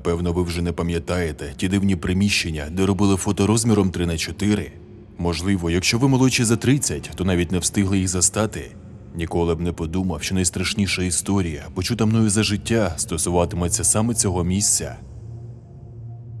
Напевно, ви вже не пам'ятаєте ті дивні приміщення, де робили фото розміром 3 на 4 Можливо, якщо ви молодші за 30, то навіть не встигли їх застати. Ніколи б не подумав, що найстрашніша історія, почута мною за життя, стосуватиметься саме цього місця.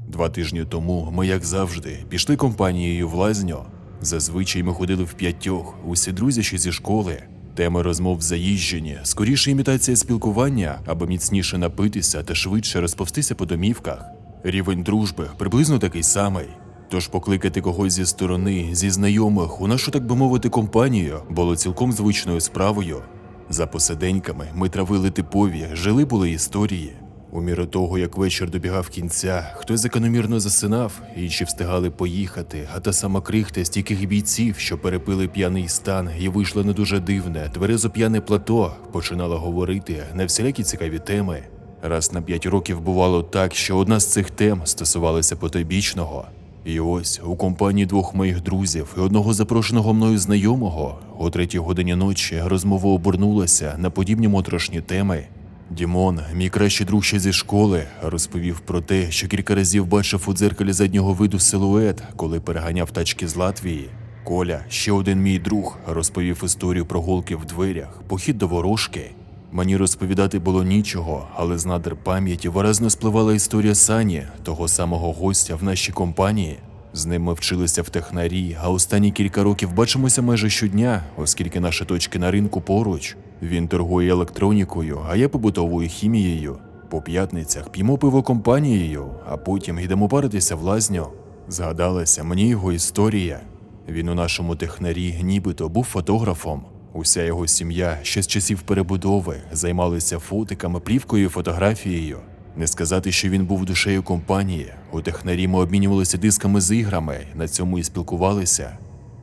Два тижні тому ми, як завжди, пішли компанією в лазню. Зазвичай ми ходили в п'ятьох, усі друзі ще зі школи. Теми розмов заїжджені, скоріше імітація спілкування, аби міцніше напитися та швидше розповстися по домівках. Рівень дружби приблизно такий самий. Тож покликати когось зі сторони, зі знайомих у нашу, так би мовити, компанію було цілком звичною справою. За посиденьками ми травили типові, жили були історії. У міру того, як вечір добігав кінця, хтось закономірно засинав, інші встигали поїхати, а та сама крихта стійких бійців, що перепили п'яний стан і вийшло не дуже дивне, тверезо п'яне плато, починала говорити на всілякі цікаві теми. Раз на п'ять років бувало так, що одна з цих тем стосувалася потойбічного. І ось у компанії двох моїх друзів і одного запрошеного мною знайомого о третій годині ночі розмова обернулася на подібні моторошні теми. Дімон, мій кращий друг ще зі школи, розповів про те, що кілька разів бачив у дзеркалі заднього виду силует, коли переганяв тачки з Латвії. Коля, ще один мій друг, розповів історію про голки в дверях, похід до ворожки. Мені розповідати було нічого, але з надр пам'яті виразно спливала історія Сані, того самого гостя в нашій компанії. З ним ми вчилися в технарі, а останні кілька років бачимося майже щодня, оскільки наші точки на ринку поруч. Він торгує електронікою, а я побутовою хімією. По п'ятницях п'ємо пиво компанією, а потім йдемо паритися в лазню. Згадалася мені його історія. Він у нашому технарі нібито був фотографом. Уся його сім'я ще з часів перебудови займалися фотиками, плівкою і фотографією. Не сказати, що він був душею компанії. У технарі ми обмінювалися дисками з іграми, на цьому і спілкувалися.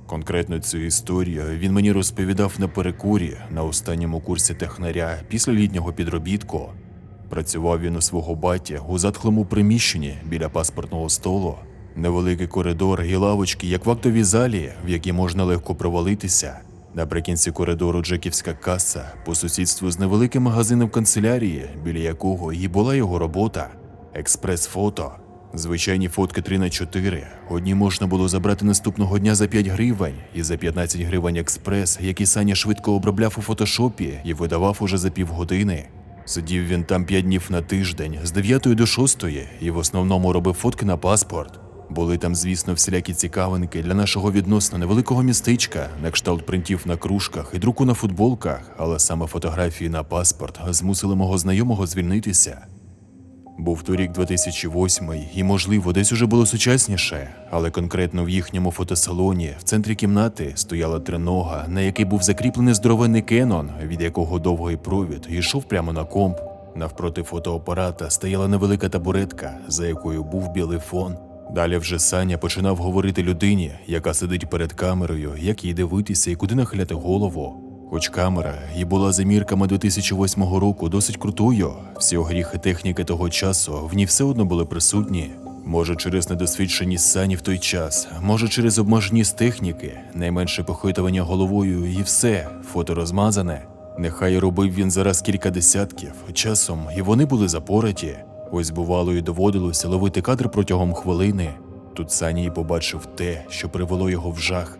Конкретно цю історію він мені розповідав на перекурі на останньому курсі технаря після літнього підробітку. Працював він у свого батя у затхлому приміщенні біля паспортного столу. Невеликий коридор і лавочки, як в актовій залі, в якій можна легко провалитися. Наприкінці коридору Джеківська каса по сусідству з невеликим магазином канцелярії, біля якого і була його робота. Експрес-фото. Звичайні фотки 3 на 4 Одні можна було забрати наступного дня за 5 гривень, і за 15 гривень експрес, який Саня швидко обробляв у фотошопі і видавав уже за півгодини. Сидів він там 5 днів на тиждень, з 9 до 6, і в основному робив фотки на паспорт. Були там, звісно, всілякі цікавинки для нашого відносно невеликого містечка, на кшталт принтів на кружках і друку на футболках, але саме фотографії на паспорт змусили мого знайомого звільнитися. Був торік 2008 і, можливо, десь уже було сучасніше, але конкретно в їхньому фотосалоні в центрі кімнати стояла тринога, на якій був закріплений здоровенний кенон, від якого довгий провід йшов прямо на комп. Навпроти фотоапарата стояла невелика табуретка, за якою був білий фон. Далі вже Саня починав говорити людині, яка сидить перед камерою, як їй дивитися і куди нахиляти голову. Хоч камера і була за мірками 2008 року досить крутою, всі огріхи техніки того часу в ній все одно були присутні. Може, через недосвідченість Сані в той час, може через обмеженість техніки, найменше похитування головою і все, фото розмазане. Нехай робив він зараз кілька десятків, часом і вони були запораті. Ось бувало і доводилося ловити кадр протягом хвилини. Тут Саня і побачив те, що привело його в жах.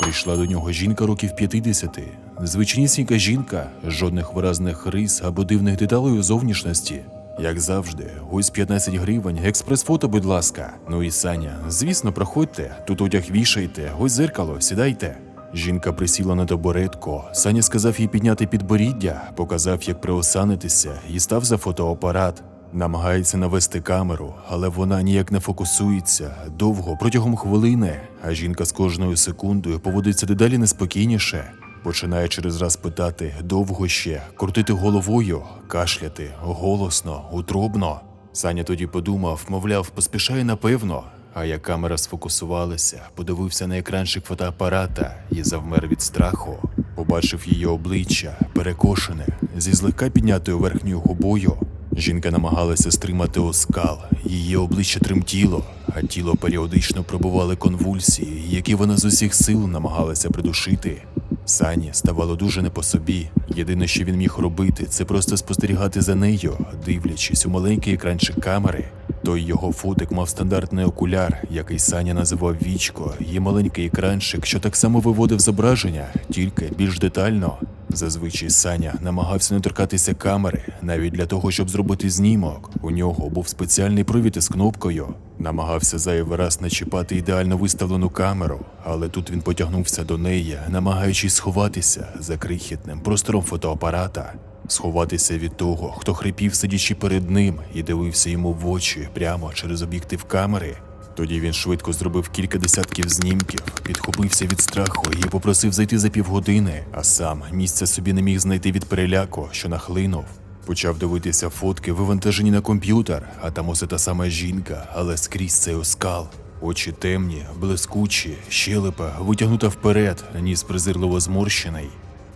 Прийшла до нього жінка років 50. Звичайнісінька жінка, жодних виразних рис або дивних деталей у зовнішності. Як завжди, ось 15 гривень, експрес-фото, будь ласка. Ну і Саня, звісно, проходьте, тут одяг вішайте, ось зеркало, сідайте. Жінка присіла на табуретку. Саня сказав їй підняти підборіддя, показав, як приосанитися, і став за фотоапарат. Намагається навести камеру, але вона ніяк не фокусується довго протягом хвилини, а жінка з кожною секундою поводиться дедалі неспокійніше. Починає через раз питати довго ще, крутити головою, кашляти голосно, утробно. Саня тоді подумав, мовляв, поспішає напевно. А як камера сфокусувалася, подивився на екранчик фотоапарата і завмер від страху. Побачив її обличчя, перекошене, зі злегка піднятою верхньою губою. Жінка намагалася стримати оскал, її обличчя тремтіло, а тіло періодично пробували конвульсії, які вона з усіх сил намагалася придушити. Сані ставало дуже не по собі. Єдине, що він міг робити, це просто спостерігати за нею, дивлячись у маленький екранчик камери. Той його фотик мав стандартний окуляр, який Саня називав вічко, і маленький екранчик, що так само виводив зображення, тільки більш детально. Зазвичай Саня намагався не торкатися камери, навіть для того, щоб зробити знімок. У нього був спеціальний провід із кнопкою. Намагався зайвий раз не чіпати ідеально виставлену камеру, але тут він потягнувся до неї, намагаючись сховатися за крихітним простором фотоапарата. Сховатися від того, хто хрипів, сидячи перед ним, і дивився йому в очі прямо через об'єктив камери. Тоді він швидко зробив кілька десятків знімків, підхопився від страху і попросив зайти за півгодини, а сам місця собі не міг знайти від переляку, що нахлинув. Почав дивитися фотки, вивантажені на комп'ютер, а там усе та сама жінка, але скрізь цей оскал. Очі темні, блискучі, щелепа витягнута вперед, ніс презирливо зморщений.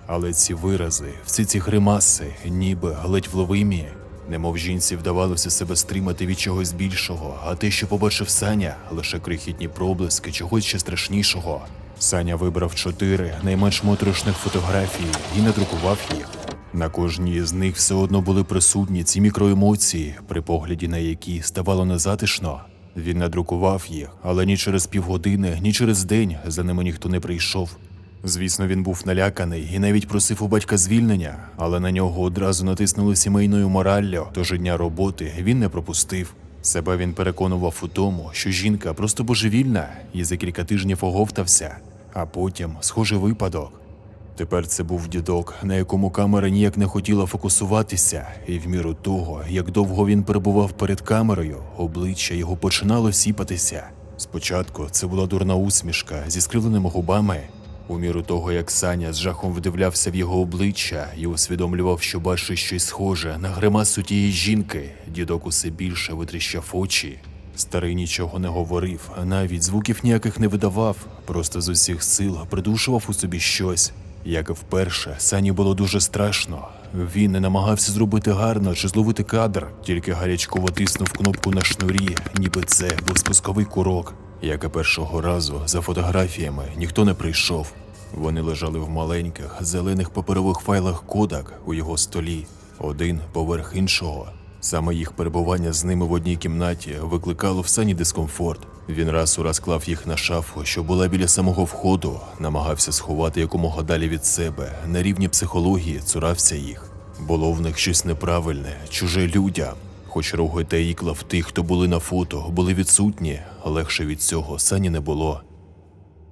Але ці вирази, всі ці гримаси, ніби ледь вловимі, немов жінці вдавалося себе стримати від чогось більшого, а те, що побачив Саня, лише крихітні проблиски чогось ще страшнішого. Саня вибрав чотири найменш моторошних фотографій і надрукував їх. На кожній з них все одно були присутні ці мікроемоції, при погляді на які ставало незатишно. Він надрукував їх, але ні через півгодини, ні через день за ними ніхто не прийшов. Звісно, він був наляканий і навіть просив у батька звільнення, але на нього одразу натиснули сімейною мораллю, тож дня роботи він не пропустив. Себе він переконував у тому, що жінка просто божевільна і за кілька тижнів оговтався, а потім схожий випадок. Тепер це був дідок, на якому камера ніяк не хотіла фокусуватися, і в міру того, як довго він перебував перед камерою, обличчя його починало сіпатися. Спочатку це була дурна усмішка зі скривленими губами. У міру того, як Саня з жахом вдивлявся в його обличчя і усвідомлював, що бачить щось схоже на гримасу тієї жінки, дідок усе більше витріщав очі. Старий нічого не говорив, навіть звуків ніяких не видавав, просто з усіх сил придушував у собі щось. Як і вперше, Сані було дуже страшно. Він не намагався зробити гарно чи зловити кадр, тільки гарячково тиснув кнопку на шнурі, ніби це був спусковий курок. Як і першого разу, за фотографіями ніхто не прийшов. Вони лежали в маленьких зелених паперових файлах кодак у його столі, один поверх іншого. Саме їх перебування з ними в одній кімнаті викликало в сані дискомфорт. Він раз у раз клав їх на шафу, що була біля самого входу, намагався сховати якомога далі від себе. На рівні психології цурався їх. Було в них щось неправильне, чуже людям. Хоч роги та ікла в тих, хто були на фото, були відсутні, легше від цього сані не було.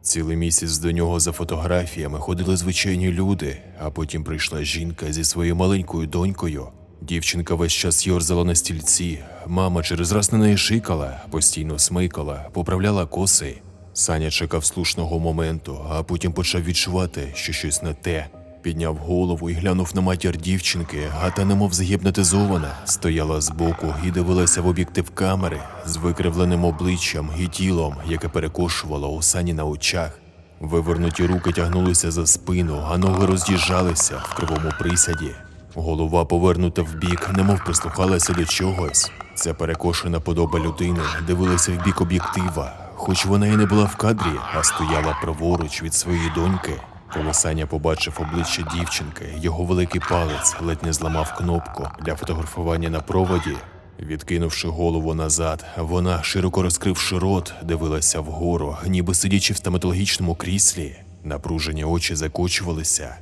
Цілий місяць до нього за фотографіями ходили звичайні люди, а потім прийшла жінка зі своєю маленькою донькою. Дівчинка весь час йорзала на стільці. Мама через раз на неї шикала, постійно смикала, поправляла коси. Саня чекав слушного моменту, а потім почав відчувати, що щось не те. Підняв голову і глянув на матір дівчинки, а та, немов загіпнотизована, стояла збоку і дивилася в об'єктив камери з викривленим обличчям і тілом, яке перекошувало у сані на очах. Вивернуті руки тягнулися за спину, а ноги роз'їжджалися в кривому присяді. Голова повернута вбік, немов прислухалася до чогось. Ця перекошена подоба людини дивилася в бік об'єктива, хоч вона і не була в кадрі, а стояла праворуч від своєї доньки. Коли Саня побачив обличчя дівчинки, його великий палець ледь не зламав кнопку для фотографування на проводі. Відкинувши голову назад, вона, широко розкривши рот, дивилася вгору, ніби сидячи в стоматологічному кріслі. Напружені очі закочувалися.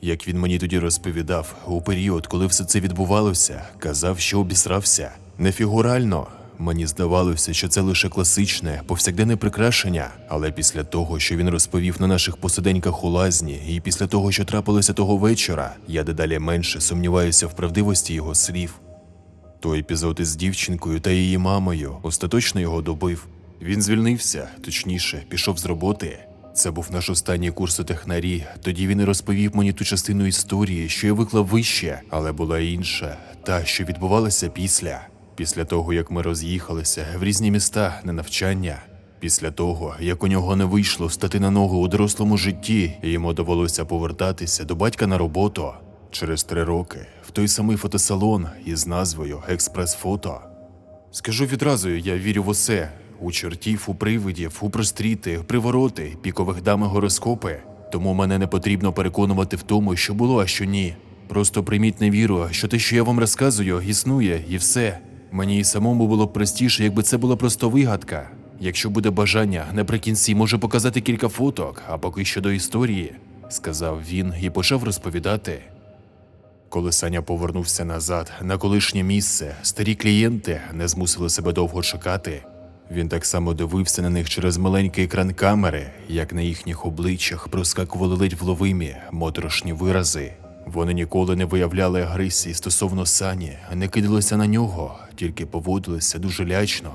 Як він мені тоді розповідав, у період, коли все це відбувалося, казав, що обісрався. Не фігурально. Мені здавалося, що це лише класичне, повсякденне прикрашення, але після того, що він розповів на наших посиденьках у лазні, і після того, що трапилося того вечора, я дедалі менше сумніваюся в правдивості його слів. Той епізод із дівчинкою та її мамою остаточно його добив. Він звільнився, точніше, пішов з роботи. Це був наш останній курс у технарі. Тоді він і розповів мені ту частину історії, що я виклав вище, але була інша, та, що відбувалася після. Після того, як ми роз'їхалися в різні міста на навчання. Після того, як у нього не вийшло стати на ногу у дорослому житті, і йому довелося повертатися до батька на роботу. Через три роки в той самий фотосалон із назвою Експрес-фото. Скажу відразу, я вірю в усе: у чортів, у привидів, у простріти, привороти, пікових дам і гороскопи. Тому мене не потрібно переконувати в тому, що було, а що ні. Просто прийміть на віру, що те, що я вам розказую, існує, і все. Мені і самому було б простіше, якби це була просто вигадка. Якщо буде бажання, наприкінці може показати кілька фоток, а поки що історії, сказав він і почав розповідати. Коли Саня повернувся назад на колишнє місце, старі клієнти не змусили себе довго чекати. Він так само дивився на них через маленький екран камери, як на їхніх обличчях проскакували ледь вловимі моторошні вирази. Вони ніколи не виявляли агресії стосовно Сані, не кидалися на нього, тільки поводилися дуже лячно.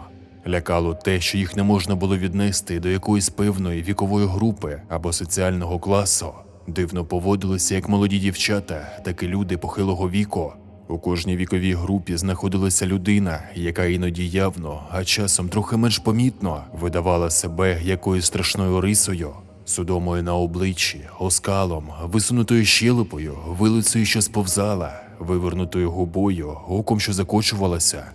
Лякало те, що їх не можна було віднести до якоїсь певної вікової групи або соціального класу. Дивно поводилися як молоді дівчата, так і люди похилого віку. У кожній віковій групі знаходилася людина, яка іноді явно, а часом трохи менш помітно видавала себе якоюсь страшною рисою, судомою на обличчі, оскалом, висунутою щелепою, вилицею, що сповзала, вивернутою губою, оком, що закочувалася.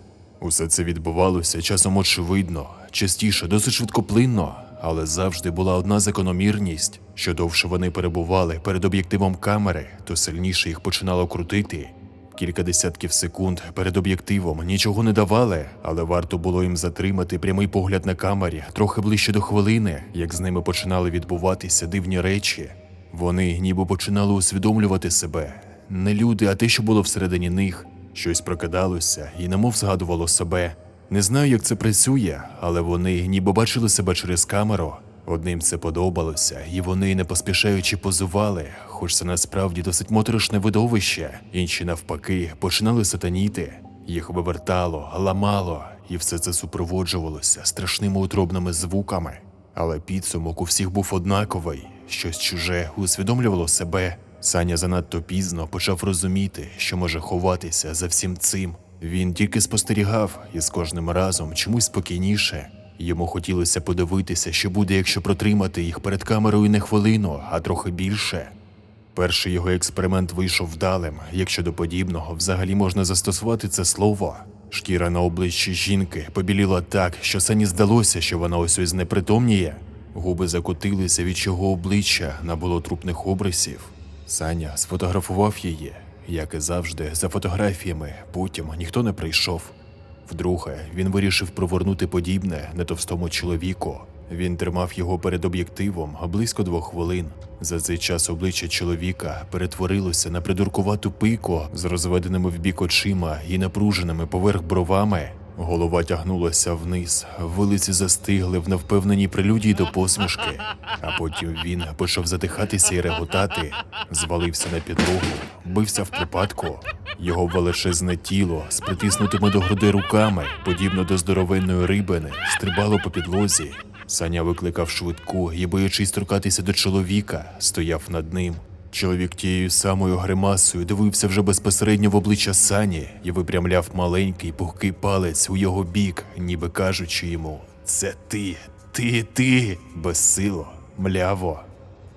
Усе це відбувалося часом очевидно, частіше, досить швидкоплинно, але завжди була одна закономірність: що довше вони перебували перед об'єктивом камери, то сильніше їх починало крутити. Кілька десятків секунд перед об'єктивом нічого не давали, але варто було їм затримати прямий погляд на камері трохи ближче до хвилини, як з ними починали відбуватися дивні речі. Вони ніби починали усвідомлювати себе. Не люди, а те, що було всередині них. Щось прокидалося і немов згадувало себе. Не знаю, як це працює, але вони ніби бачили себе через камеру. Одним це подобалося, і вони, не поспішаючи, позували, хоч це насправді досить моторошне видовище. Інші, навпаки, починали сатаніти. Їх вивертало, ламало, і все це супроводжувалося страшними утробними звуками. Але підсумок у всіх був однаковий, щось чуже усвідомлювало себе. Саня занадто пізно почав розуміти, що може ховатися за всім цим. Він тільки спостерігав і з кожним разом чомусь спокійніше. Йому хотілося подивитися, що буде, якщо протримати їх перед камерою не хвилину, а трохи більше. Перший його експеримент вийшов вдалим, якщо до подібного взагалі можна застосувати це слово. Шкіра на обличчі жінки побіліла так, що Сані здалося, що вона ось ось знепритомніє. Губи закотилися, від чого обличчя набуло трупних обрисів. Саня сфотографував її, як і завжди, за фотографіями, потім ніхто не прийшов. Вдруге, він вирішив провернути подібне на товстому чоловіку. Він тримав його перед об'єктивом близько двох хвилин. За цей час обличчя чоловіка перетворилося на придуркувату пику з розведеними вбік очима і напруженими поверх бровами. Голова тягнулася вниз, вулиці застигли в невпевненій прелюдії до посмішки, а потім він почав затихатися і реготати, звалився на підлогу, бився в припадку. Його величезне тіло з притиснутими до груди руками, подібно до здоровенної рибини, стрибало по підлозі. Саня викликав швидку і, боячись торкатися до чоловіка, стояв над ним. Чоловік тією самою гримасою дивився вже безпосередньо в обличчя Сані і випрямляв маленький пухкий палець у його бік, ніби кажучи йому: Це ти, ти, ти, безсило, мляво.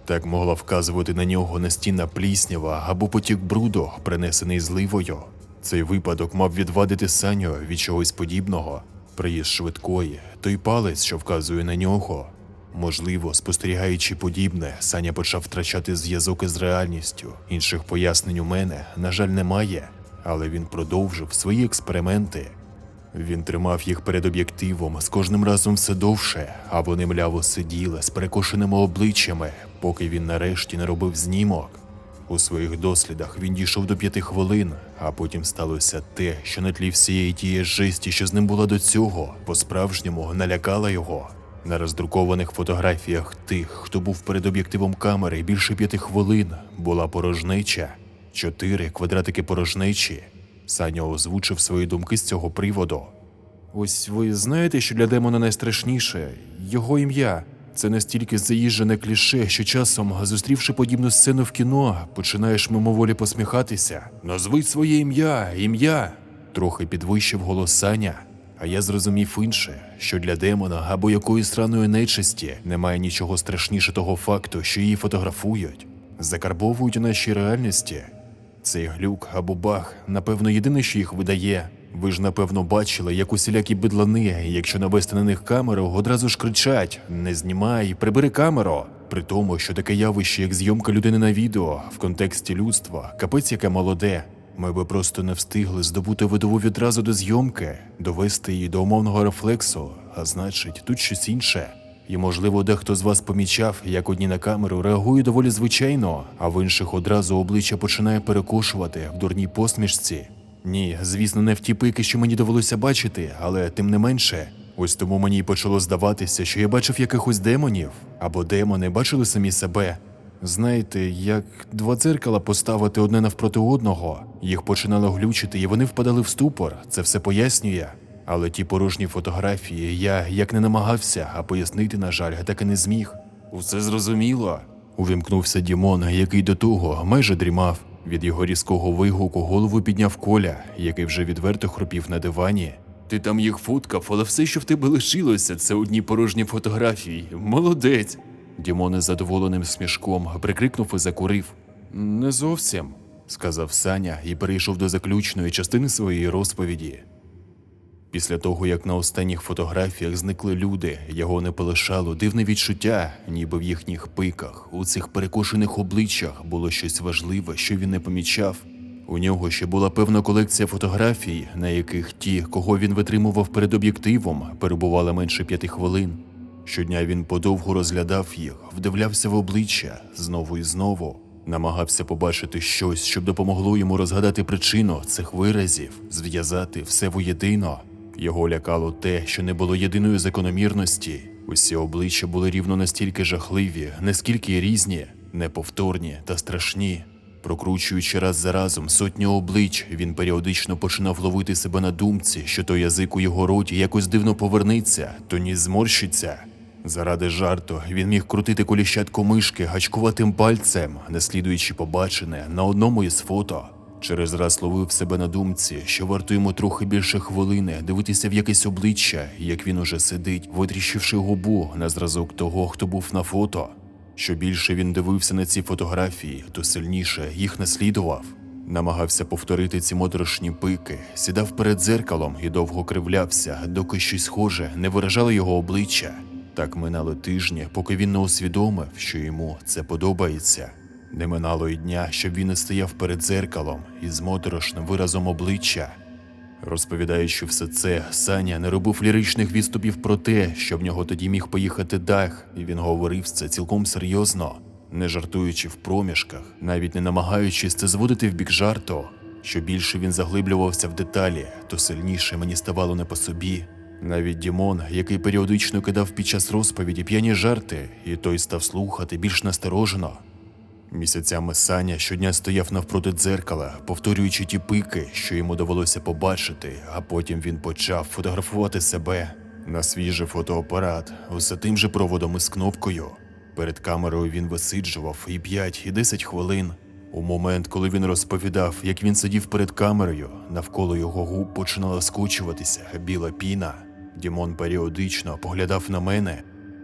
Так могла вказувати на нього настінна пліснява або потік бруду, принесений зливою. Цей випадок мав відвадити Саню від чогось подібного. Приїзд швидкої, той палець, що вказує на нього. Можливо, спостерігаючи подібне, Саня почав втрачати зв'язок із реальністю. Інших пояснень у мене, на жаль, немає, але він продовжив свої експерименти. Він тримав їх перед об'єктивом з кожним разом все довше, а вони мляво сиділи з перекошеними обличчями, поки він нарешті не робив знімок. У своїх дослідах він дійшов до п'яти хвилин, а потім сталося те, що на тлі всієї тієї жесті, що з ним була до цього, по-справжньому налякала його. На роздрукованих фотографіях тих, хто був перед об'єктивом камери більше п'яти хвилин, була порожнеча, чотири квадратики порожнечі. Саня озвучив свої думки з цього приводу. Ось ви знаєте, що для демона найстрашніше його ім'я. Це настільки заїжджене кліше, що часом, зустрівши подібну сцену в кіно, починаєш мимоволі посміхатися. Назви своє ім'я, ім'я. Трохи підвищив голос Саня. А я зрозумів інше, що для демона або якоїсь сраної нечисті немає нічого страшніше того факту, що її фотографують, закарбовують у нашій реальності. Цей глюк або баг, напевно, єдине, що їх видає. Ви ж напевно бачили, як усілякі бидлани, якщо навести на них камеру, одразу ж кричать: не знімай, прибери камеру, При тому, що таке явище, як зйомка людини на відео в контексті людства, капець яке молоде. Ми би просто не встигли здобути видову відразу до зйомки, довести її до умовного рефлексу, а значить, тут щось інше. І, можливо, дехто з вас помічав, як одні на камеру реагують доволі звичайно, а в інших одразу обличчя починає перекошувати в дурній посмішці. Ні, звісно, не в ті пики, що мені довелося бачити, але тим не менше. Ось тому мені й почало здаватися, що я бачив якихось демонів, або демони бачили самі себе. Знаєте, як два дзеркала поставити одне навпроти одного, їх починало глючити, і вони впадали в ступор. Це все пояснює. Але ті порожні фотографії я як не намагався, а пояснити, на жаль, так і не зміг. Усе зрозуміло. Увімкнувся Дімон, який до того майже дрімав. Від його різкого вигуку голову підняв коля, який вже відверто хропів на дивані. Ти там їх фоткав, але все, що в тебе лишилося, це одні порожні фотографії. Молодець. Дімон із задоволеним смішком прикрикнув і закурив. Не зовсім, сказав Саня і перейшов до заключної частини своєї розповіді. Після того, як на останніх фотографіях зникли люди, його не полишало дивне відчуття, ніби в їхніх пиках, у цих перекошених обличчях було щось важливе, що він не помічав. У нього ще була певна колекція фотографій, на яких ті, кого він витримував перед об'єктивом, перебували менше п'яти хвилин. Щодня він подовго розглядав їх, вдивлявся в обличчя знову і знову, намагався побачити щось, щоб допомогло йому розгадати причину цих виразів, зв'язати все воєдино. Його лякало те, що не було єдиної закономірності. Усі обличчя були рівно настільки жахливі, наскільки різні, неповторні та страшні. Прокручуючи раз за разом сотню облич, він періодично починав ловити себе на думці, що то язик у його роті якось дивно повернеться, то ніс зморщиться. Заради жарту він міг крутити коліщатко мишки гачкуватим пальцем, наслідуючи побачене на одному із фото. Через раз ловив себе на думці, що варто йому трохи більше хвилини дивитися в якесь обличчя, як він уже сидить, витріщивши губу на зразок того, хто був на фото. Що більше він дивився на ці фотографії, то сильніше їх наслідував. Намагався повторити ці моторошні пики, сідав перед дзеркалом і довго кривлявся, доки щось схоже не виражало його обличчя. Так минали тижні, поки він не усвідомив, що йому це подобається. Не минало й дня, щоб він не стояв перед дзеркалом із моторошним виразом обличчя. Розповідаючи все це, Саня не робив ліричних відступів про те, що в нього тоді міг поїхати дах, і він говорив це цілком серйозно, не жартуючи в проміжках, навіть не намагаючись це зводити в бік жарту. Що більше він заглиблювався в деталі, то сильніше мені ставало не по собі. Навіть Дімон, який періодично кидав під час розповіді п'яні жарти, і той став слухати більш насторожено. Місяцями Саня щодня стояв навпроти дзеркала, повторюючи ті пики, що йому довелося побачити, а потім він почав фотографувати себе на свій же фотоапарат, усе тим же проводом із кнопкою. Перед камерою він висиджував і 5, і 10 хвилин. У момент, коли він розповідав, як він сидів перед камерою, навколо його губ починала скочуватися біла піна. Дімон періодично поглядав на мене.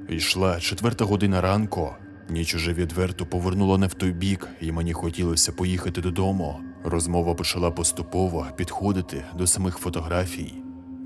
Йшла четверта година ранку. Ніч уже відверто повернула не в той бік, і мені хотілося поїхати додому. Розмова почала поступово підходити до самих фотографій.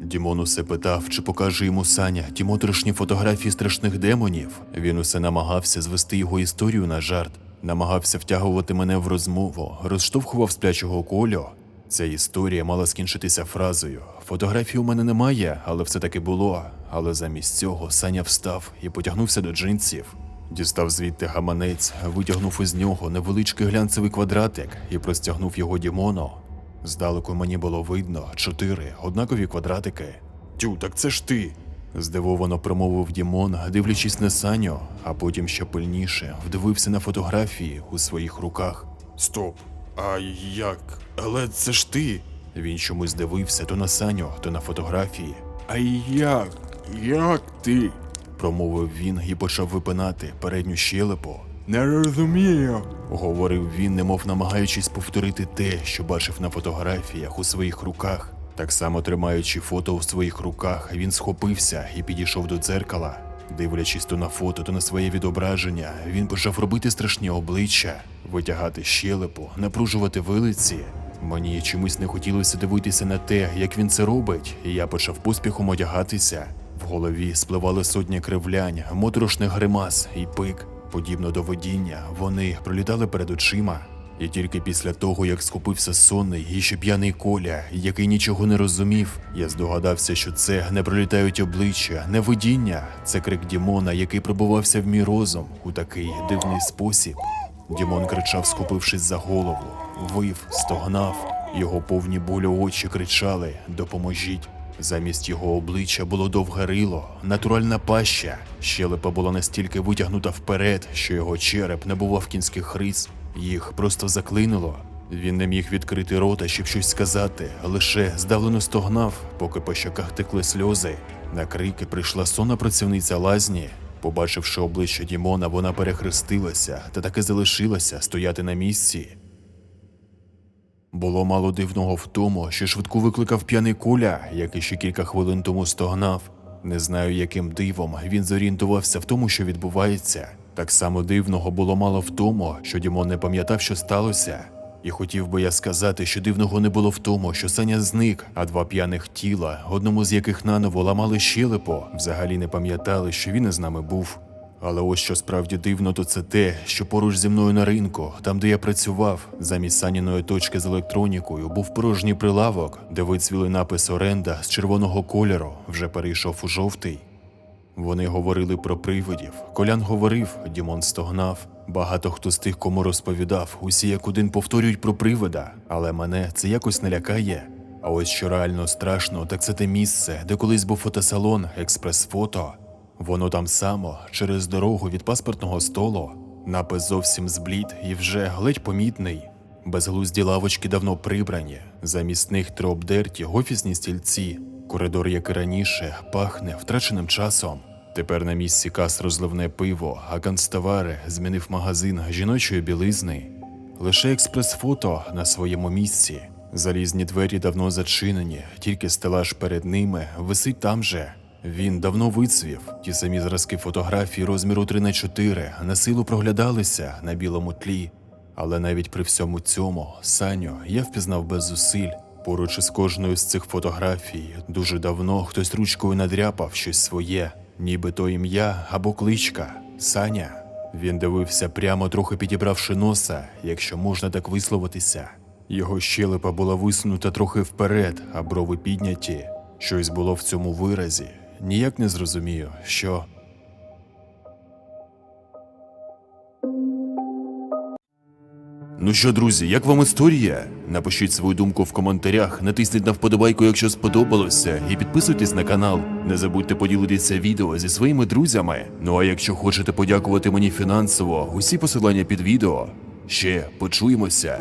Дімон усе питав, чи покаже йому Саня ті моторошні фотографії страшних демонів. Він усе намагався звести його історію на жарт, намагався втягувати мене в розмову, розштовхував сплячого колю. Ця історія мала скінчитися фразою: Фотографій у мене немає, але все таки було. Але замість цього Саня встав і потягнувся до джинсів. Дістав звідти гаманець, витягнув із нього невеличкий глянцевий квадратик і простягнув його Дімону. Здалеку мені було видно чотири однакові квадратики. Тю, так це ж ти. здивовано промовив Дімон, дивлячись на Саню, а потім ще пильніше вдивився на фотографії у своїх руках. Стоп, а як? Але це ж ти. Він чомусь дивився то на Саню, то на фотографії. А як? Як ти? промовив він і почав випинати передню щелепу. Не розумію, говорив він, немов намагаючись повторити те, що бачив на фотографіях у своїх руках. Так само тримаючи фото у своїх руках, він схопився і підійшов до дзеркала. Дивлячись то на фото, то на своє відображення, він почав робити страшні обличчя, витягати щелепу, напружувати вилиці. Мені чомусь не хотілося дивитися на те, як він це робить, і я почав поспіхом одягатися. В голові спливали сотні кривлянь, моторошних гримас і пик. Подібно до водіння, вони пролітали перед очима. І тільки після того, як скупився сонний і ще п'яний коля, який нічого не розумів, я здогадався, що це не пролітають обличчя, не видіння, це крик Дімона, який пробувався в мій розум у такий дивний спосіб. Дімон кричав, скупившись за голову, вив, стогнав. Його повні болю очі кричали Допоможіть. Замість його обличчя було довге рило, натуральна паща. Щелепа була настільки витягнута вперед, що його череп не бував кінських рис. Їх просто заклинило. Він не міг відкрити рота, щоб щось сказати, лише здавлено стогнав, поки по щоках текли сльози. На крики прийшла сонна працівниця лазні. Побачивши обличчя Дімона, вона перехрестилася та таки залишилася стояти на місці. Було мало дивного в тому, що швидку викликав п'яний куля, який ще кілька хвилин тому стогнав. Не знаю, яким дивом він зорієнтувався в тому, що відбувається. Так само дивного було мало в тому, що Дімон не пам'ятав, що сталося. І хотів би я сказати, що дивного не було в тому, що Саня зник, а два п'яних тіла, одному з яких наново ламали щелепо, взагалі не пам'ятали, що він із нами був. Але ось що справді дивно, то це те, що поруч зі мною на ринку, там де я працював, замість саніної точки з електронікою, був порожній прилавок, де вицвіли напис оренда з червоного кольору, вже перейшов у жовтий. Вони говорили про привидів. Колян говорив, Дімон стогнав. Багато хто з тих, кому розповідав, усі як один повторюють про привида, але мене це якось не лякає. А ось що реально страшно, так це те місце, де колись був фотосалон, експрес-фото. Воно там само, через дорогу від паспортного столу. Напис зовсім зблід і вже ледь помітний. Безглузді лавочки давно прибрані, замість них три обдерті офісні стільці. Коридор, як і раніше, пахне втраченим часом. Тепер на місці кас розливне пиво, а канцтовари змінив магазин жіночої білизни. Лише експрес-фото на своєму місці. Залізні двері давно зачинені, тільки стелаж перед ними висить там же. Він давно вицвів. Ті самі зразки фотографій розміру 3 на 4 на силу проглядалися на білому тлі. Але навіть при всьому цьому Саню я впізнав без зусиль. Поруч із кожною з цих фотографій дуже давно хтось ручкою надряпав щось своє, ніби то ім'я або кличка Саня. Він дивився прямо, трохи підібравши носа, якщо можна так висловитися. Його щелепа була висунута трохи вперед, а брови підняті. Щось було в цьому виразі. Ніяк не зрозумію, що. Ну що, друзі, як вам історія? Напишіть свою думку в коментарях, натисніть на вподобайку, якщо сподобалося, і підписуйтесь на канал. Не забудьте поділитися відео зі своїми друзями. Ну а якщо хочете подякувати мені фінансово, усі посилання під відео. Ще почуємося.